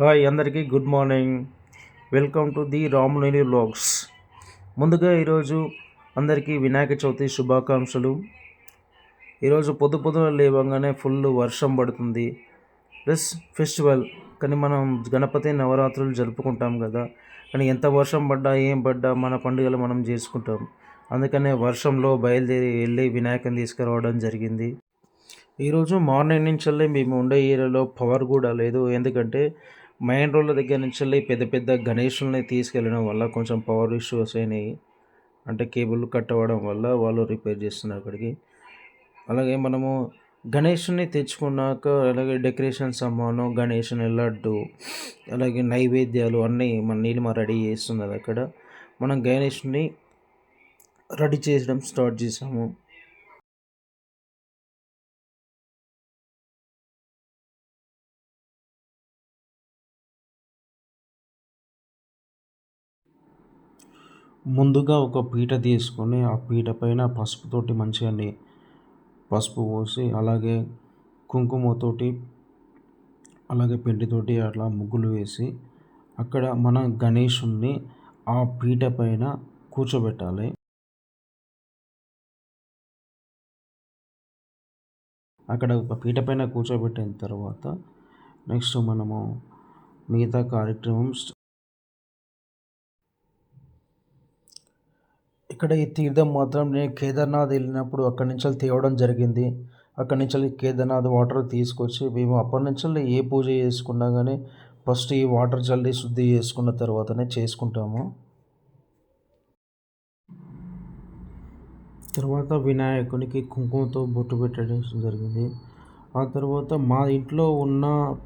Hi అందరికీ good morning. Welcome to the Ramuneni vlogs. ముందుగా ఈరోజు అందరికీ వినాయక చవితి శుభాకాంక్షలు. ఈరోజు పొద్దు పొద్దున లేవగానే ఫుల్ వర్షం పడుతుంది. ప్లస్ ఫెస్టివల్ కానీ మనం గణపతి నవరాత్రులు జరుపుకుంటాం కదా. కానీ ఎంత వర్షం పడ్డా ఏం పడ్డా మన పండుగలు మనం చేసుకుంటాం. అందుకనే వర్షంలో బయలుదేరి వెళ్ళి వినాయకం తీసుకురావడం జరిగింది. ఈరోజు మార్నింగ్ నుంచి మేము ఉండే ఏరియాలో పవర్ కూడా లేదు. ఎందుకంటే మెయిన్ రోడ్ల దగ్గర నుంచి వెళ్ళి పెద్ద పెద్ద గణేషుల్ని తీసుకెళ్ళడం వల్ల కొంచెం పవర్ ఇష్యూస్ అయినాయి. అంటే కేబుల్ కట్ అవ్వడం వల్ల వాళ్ళు రిపేర్ చేస్తున్నారు అక్కడికి. అలాగే మనము గణేషుని తెచ్చుకున్నాక అలాగే డెకరేషన్ సామాను గణేషుని లడ్డు అలాగే నైవేద్యాలు అన్నీ మన నీలిమ రెడీ చేస్తున్నది అక్కడ. మనం గణేషుని రెడీ చేయడం స్టార్ట్ చేసాము. ముందుగా ఒక పీట తీసుకొని ఆ పీట పైన పసుపుతోటి మంచిగా పసుపు పోసి అలాగే కుంకుమతోటి అలాగే పిండితోటి అట్లా ముగ్గులు వేసి అక్కడ మన గణేషుణ్ణి ఆ పీట పైన కూర్చోబెట్టాలి. అక్కడ ఒక పీట పైన కూర్చోబెట్టిన తర్వాత నెక్స్ట్ మనము మిగతా కార్యక్రమం స్ట్- ఇక్కడ ఈ తీర్థం మాత్రం నేను కేదార్నాథ్ వెళ్ళినప్పుడు అక్కడి నుంచి తేవడం జరిగింది. అక్కడి నుంచి కేదార్నాథ్ వాటర్ తీసుకొచ్చి మేము అప్పటి నుంచి ఏ పూజ చేసుకున్నా కానీ ఫస్ట్ ఈ వాటర్ చల్లి శుద్ధి చేసుకున్న తర్వాతనే చేసుకుంటాము. తర్వాత వినాయకునికి కుంకుమతో బొట్టు పెట్టడం జరిగింది. ఆ తర్వాత మా ఇంట్లో ఉన్న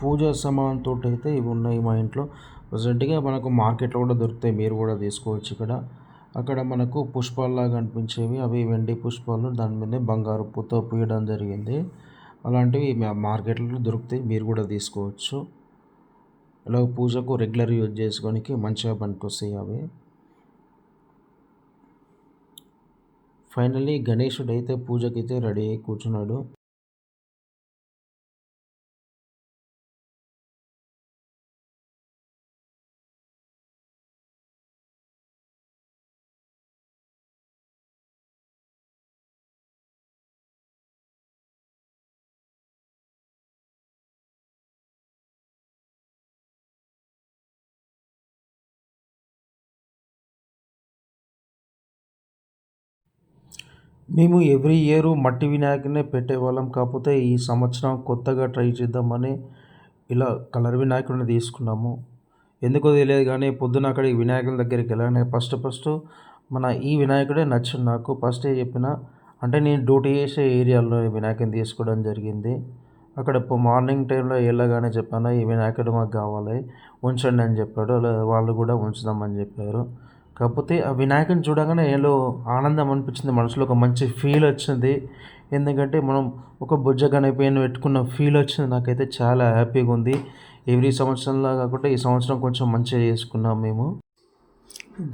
పూజా సామాన్తో అయితే ఇవి ఉన్నాయి మా ఇంట్లో. ప్రజెంట్గా మనకు మార్కెట్లో కూడా దొరుకుతాయి. మీరు కూడా తీసుకోవచ్చు ఇక్కడ. అక్కడ మనకు పుష్పాల్లాగా అనిపించేవి. అవి వెండి పుష్పాలు దాని మీద బంగారు పూత పూయడం జరిగింది. అలాంటివి మార్కెట్లో దొరుకుతాయి. మీరు కూడా తీసుకోవచ్చు. ఇలా పూజకు రెగ్యులర్ యూజ్ చేసుకోనికి మంచిగా పనికొస్తాయి అవి. ఫైనల్లీ గణేశుడు అయితే పూజకైతే రెడీ అయి కూర్చున్నాడు. మేము ఎవ్రీ ఇయర్ మట్టి వినాయకుడినే పెట్టేవాళ్ళం. కాకపోతే ఈ సంవత్సరం కొత్తగా ట్రై చేద్దామని ఇలా కలర్ వినాయకుడిని తీసుకున్నాము. ఎందుకో తెలియదు కానీ పొద్దున అక్కడికి వినాయకుని దగ్గరికి వెళ్ళగానే ఫస్ట్ ఫస్ట్ మన ఈ వినాయకుడే నచ్చింది నాకు. ఫస్ట్ చెప్పిన అంటే నేను డ్యూటీ చేసే ఏరియాలో వినాయకుని తీసుకోవడం జరిగింది. అక్కడ ఇప్పుడు మార్నింగ్ టైంలో వెళ్ళగానే చెప్పాను ఈ వినాయకుడు మాకు కావాలి ఉంచండి అని చెప్పాడు. అలా వాళ్ళు కూడా ఉంచుదామని చెప్పారు. కాకపోతే ఆ వినాయకుని చూడగానే ఏలో ఆనందం అనిపించింది మనసులో ఒక మంచి ఫీల్ వచ్చింది. ఎందుకంటే మనం ఒక బుజ్జ గణపయ్యను పెట్టుకున్న ఫీల్ వచ్చింది. నాకైతే చాలా హ్యాపీగా ఉంది. ఎవ్రీ సంవత్సరంలా కాకుండా ఈ సంవత్సరం కొంచెం మంచిగా చేసుకున్నాం మేము.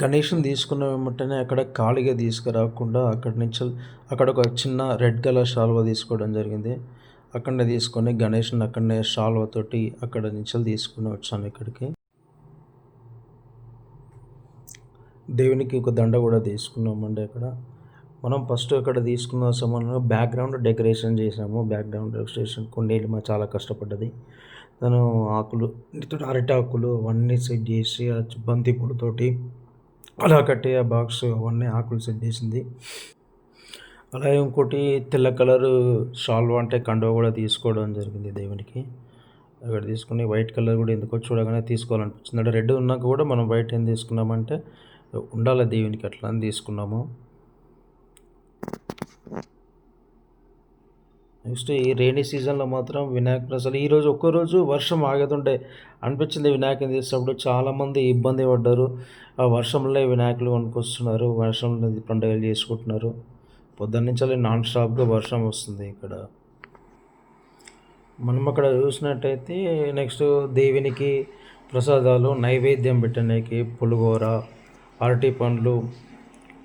గణేష్ని తీసుకున్న వెంటనే అక్కడ ఖాళీగా తీసుకురాకుండా అక్కడి నుంచి అక్కడ ఒక చిన్న రెడ్ కలర్ షాల్వా తీసుకోవడం జరిగింది. అక్కడనే తీసుకొని గణేష్ని అక్కడనే షాల్వాతోటి అక్కడ నుంచి తీసుకుని వచ్చాను ఇక్కడికి. దేవునికి ఒక దండ కూడా తీసుకున్నామండి అక్కడ. మనం ఫస్ట్ అక్కడ తీసుకున్న సమయంలో బ్యాక్గ్రౌండ్ డెకరేషన్ చేసాము బ్యాక్గ్రౌండ్ డెకరేషన్ కొండేళ్ళు మా చాలా కష్టపడ్డది. తను ఆకులు అరటాకులు అరటి ఆకులు అవన్నీ సెట్ చేసి ఆ బంతి పూలతోటి అలా కట్టి ఆ బాక్స్ అవన్నీ ఆకులు సెట్ చేసింది. అలాగే ఇంకోటి తెల్ల కలర్ షాల్వా అంటే కండువ కూడా తీసుకోవడం జరిగింది దేవునికి. అక్కడ తీసుకుని వైట్ కలర్ కూడా ఎందుకో చూడగానే తీసుకోవాలనిపించింది. అంటే రెడ్ ఉన్నాక కూడా మనం వైట్ ఏం తీసుకున్నామంటే ఉండాలి దేవునికి అట్లా అని తీసుకున్నాము. నెక్స్ట్ ఈ రెయినీ సీజన్లో మాత్రం వినాయకుడు అసలు ఈరోజు ఒక్కరోజు వర్షం ఆగతుంటే అనిపించింది వినాయకుని చేసేటప్పుడు చాలామంది ఇబ్బంది పడ్డారు. ఆ వర్షంలో వినాయకులు కొనుక్కొస్తున్నారు వర్షంలో పండుగలు చేసుకుంటున్నారు. పొద్దున్న నుంచి నాన్ స్టాప్గా వర్షం వస్తుంది ఇక్కడ. మనం అక్కడ చూసినట్టయితే నెక్స్ట్ దేవునికి ప్రసాదాలు నైవేద్యం పెట్టడానికి పులిహోర అరటి పండ్లు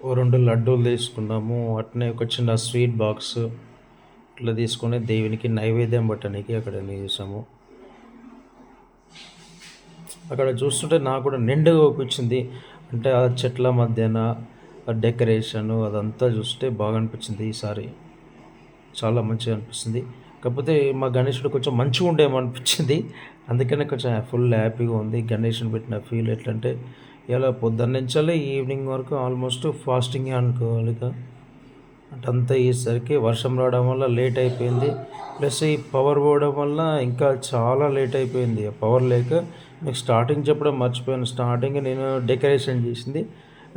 ఓ రెండు లడ్డూలు తీసుకున్నాము. అట్నే ఒక చిన్న స్వీట్ బాక్స్ ఇట్లా తీసుకొని దేవునికి నైవేద్యం పెట్టడానికి అక్కడ చేసాము అక్కడ చూస్తుంటే నాకు కూడా నిండుగా అనిపించింది. అంటే ఆ చెట్ల మధ్యన డెకరేషను డెకరేషన్ అదంతా చూస్తే బాగా అనిపించింది ఈసారి. చాలా మంచిగా అనిపిస్తుంది. కాకపోతే మా గణేషుడు కొంచెం మంచిగా ఉండేమో అనిపించింది. అందుకనే కొంచెం ఫుల్ హ్యాపీగా ఉంది. గణేషుని పెట్టిన ఫీల్ ఎట్లంటే ఇలా పొద్దున్న నుంచాలి ఈవినింగ్ వరకు ఆల్మోస్ట్ ఫాస్టింగ్ అనుకోవాలి ఇక అంటే అయ్యేసరికి వర్షం రావడం వల్ల లేట్ అయిపోయింది. ప్లస్ ఈ పవర్ పోవడం వల్ల ఇంకా చాలా లేట్ అయిపోయింది. పవర్ లేక మీకు స్టార్టింగ్ చెప్పడం మర్చిపోయాను. స్టార్టింగ్ నేను డెకరేషన్ చేసింది.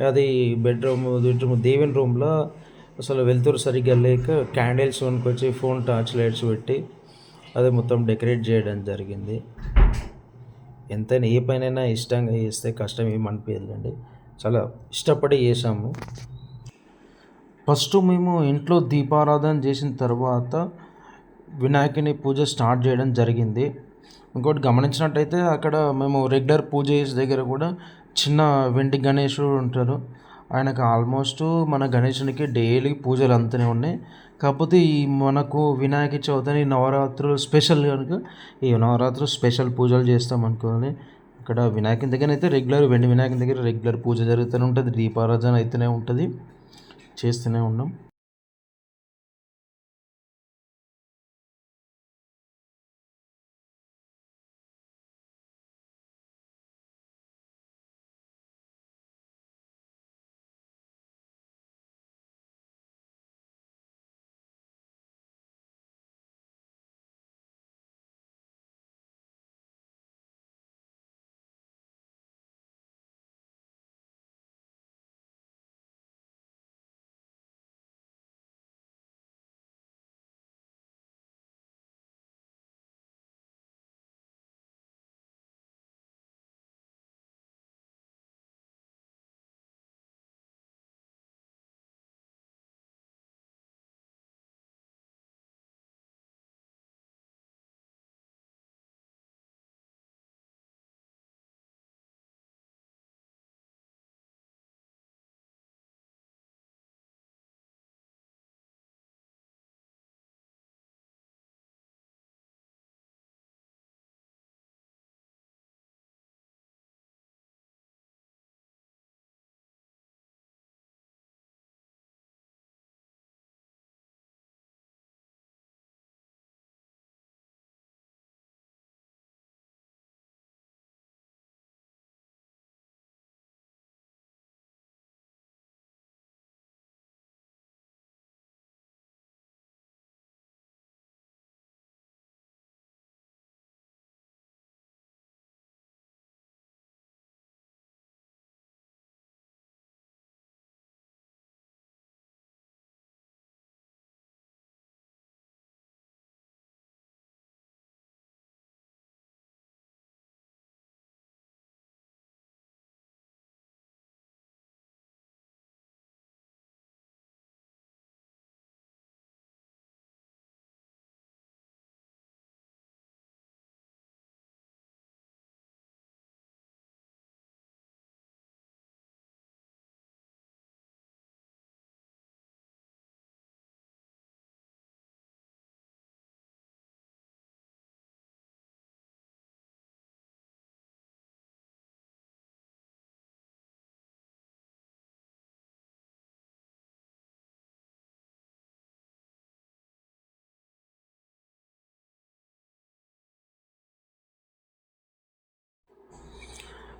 అది బెడ్రూమ్ బెడ్రూమ్ దేవిన్ రూమ్లో అసలు వెళ్తురు సరిగ్గా లేక క్యాండిల్స్ కొనుక్కొచ్చి ఫోన్ టార్చ్ లైట్స్ పెట్టి అది మొత్తం డెకరేట్ చేయడం జరిగింది. ఎంతైనా ఏ పనైనా ఇష్టంగా చేస్తే కష్టం ఏమి చాలా ఇష్టపడి చేసాము ఫస్ట్ మేము ఇంట్లో దీపారాధన చేసిన తర్వాత వినాయకుని పూజ స్టార్ట్ చేయడం జరిగింది. ఇంకోటి గమనించినట్టయితే అక్కడ మేము రెగ్యులర్ పూజ చేసే దగ్గర కూడా చిన్న వెండి గణేశుడు ఉంటారు. ఆయనకు ఆల్మోస్ట్ మన గణేశునికి డైలీ పూజలు అంతనే ఉన్నాయి. కాకపోతే ఈ మనకు వినాయక చవితిని నవరాత్రులు స్పెషల్ కనుక ఈ నవరాత్రులు స్పెషల్ పూజలు చేస్తాం అనుకోని ఇక్కడ వినాయకుని దగ్గర అయితే రెగ్యులర్ వెండి వినాయకుని దగ్గర రెగ్యులర్ పూజ జరుగుతూనే ఉంటుంది. దీపారాధన అయితేనే ఉంటుంది. చేస్తూనే ఉన్నాం.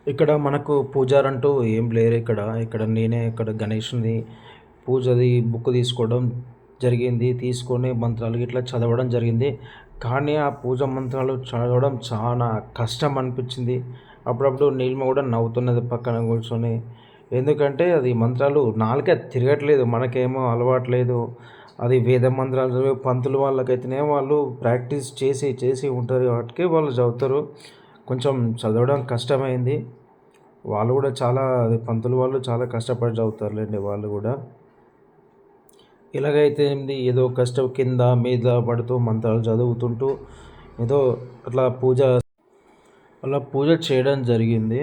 ఇక్కడ మనకు పూజారంటూ ఏం లేరు ఇక్కడ. ఇక్కడ నేనే ఇక్కడ గణేష్ని పూజది బుక్ తీసుకోవడం జరిగింది. తీసుకొని మంత్రాలు ఇట్లా చదవడం జరిగింది. కానీ ఆ పూజ మంత్రాలు చదవడం చాలా కష్టం అనిపించింది. అప్పుడప్పుడు నీలిమ కూడా నవ్వుతున్నది పక్కన కూర్చొని. ఎందుకంటే అది మంత్రాలు నాలుకే తిరగట్లేదు. మనకేమో అలవాట్లేదు అది వేద మంత్రాలు పంతులు వాళ్ళకైతేనే వాళ్ళు ప్రాక్టీస్ చేసి చేసి ఉంటారు. కాబట్టి వాళ్ళు చదువుతారు. కొంచెం చదవడం కష్టమైంది. వాళ్ళు కూడా చాలా పంతులు వాళ్ళు చాలా కష్టపడి చదువుతారులేండి వాళ్ళు కూడా. ఇలాగైతే ఏంది ఏదో కష్టం కింద మీద పడుతూ మంత్రాలు చదువుతుంటూ ఏదో అట్లా పూజ అలా పూజ చేయడం జరిగింది.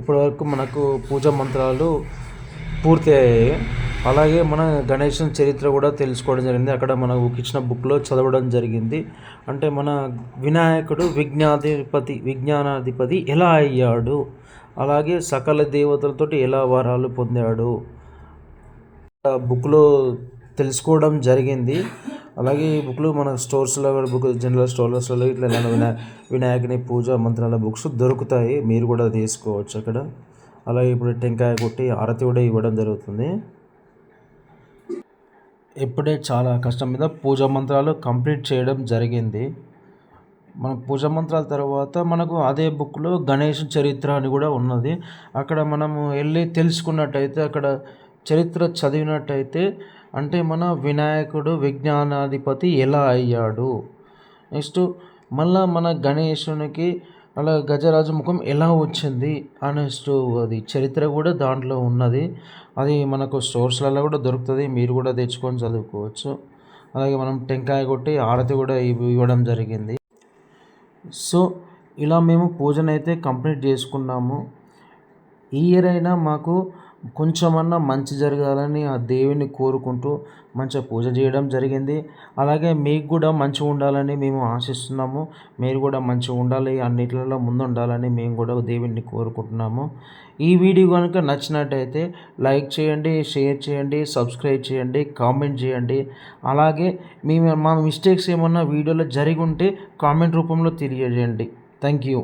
ఇప్పటివరకు మనకు పూజా మంత్రాలు పూర్తి అయ్యాయి అలాగే మన గణేశుని చరిత్ర కూడా తెలుసుకోవడం జరిగింది. అక్కడ మనకు ఇచ్చిన బుక్లో చదవడం జరిగింది. అంటే మన వినాయకుడు విజ్ఞాధిపతి విజ్ఞానాధిపతి ఎలా అయ్యాడు? అలాగే సకల దేవతలతో ఎలా వరాలు పొందాడు? ఆ బుక్లో తెలుసుకోవడం జరిగింది. అలాగే ఈ బుక్లు మన స్టోర్స్లో కూడా బుక్ జనరల్ స్టోర్స్లో ఇట్లా వినా వినాయకుని పూజ మంత్రాల బుక్స్ దొరుకుతాయి. మీరు కూడా తీసుకోవచ్చు అక్కడ. అలాగే ఇప్పుడు టెంకాయ కొట్టి ఆరతి కూడా ఇవ్వడం జరుగుతుంది. ఇప్పుడే చాలా కష్టం మీద పూజా మంత్రాలు కంప్లీట్ చేయడం జరిగింది. మన పూజ మంత్రాల తర్వాత మనకు అదే బుక్లో గణేష్ చరిత్ర అని కూడా ఉన్నది. అక్కడ మనము వెళ్ళి తెలుసుకున్నట్టయితే అక్కడ చరిత్ర చదివినట్టయితే అంటే మన వినాయకుడు విజ్ఞానాధిపతి ఎలా అయ్యాడు? నెక్స్ట్ మళ్ళా మన గణేశునికి అలా గజరాజు ముఖం ఎలా వచ్చింది అనేస్తూ అది చరిత్ర కూడా దాంట్లో ఉన్నది. అది మనకు స్టోర్స్లలో కూడా దొరుకుతుంది మీరు కూడా తెచ్చుకొని చదువుకోవచ్చు. అలాగే మనం టెంకాయ కొట్టి ఆరతి కూడా ఇవ్వడం జరిగింది. సో ఇలా మేము పూజనైతే కంప్లీట్ చేసుకున్నాము. ఈ ఇయర్ అయినా మాకు కొంచెమన్నా మంచి జరగాలని ఆ దేవుని కోరుకుంటూ మంచిగా పూజ చేయడం జరిగింది. అలాగే మీకు కూడా మంచిగా ఉండాలని మేము ఆశిస్తున్నాము. మీరు కూడా మంచిగా ఉండాలి అన్నిట్లలో ముందు ఉండాలని మేము కూడా దేవుడిని కోరుకుంటున్నాము. ఈ వీడియో కనుక నచ్చినట్టయితే లైక్ చేయండి షేర్ చేయండి సబ్స్క్రైబ్ చేయండి కామెంట్ చేయండి. అలాగే మీ మా మిస్టేక్స్ ఏమన్నా వీడియోలో జరిగి ఉంటే కామెంట్ రూపంలో తెలియజేయండి. Thank you.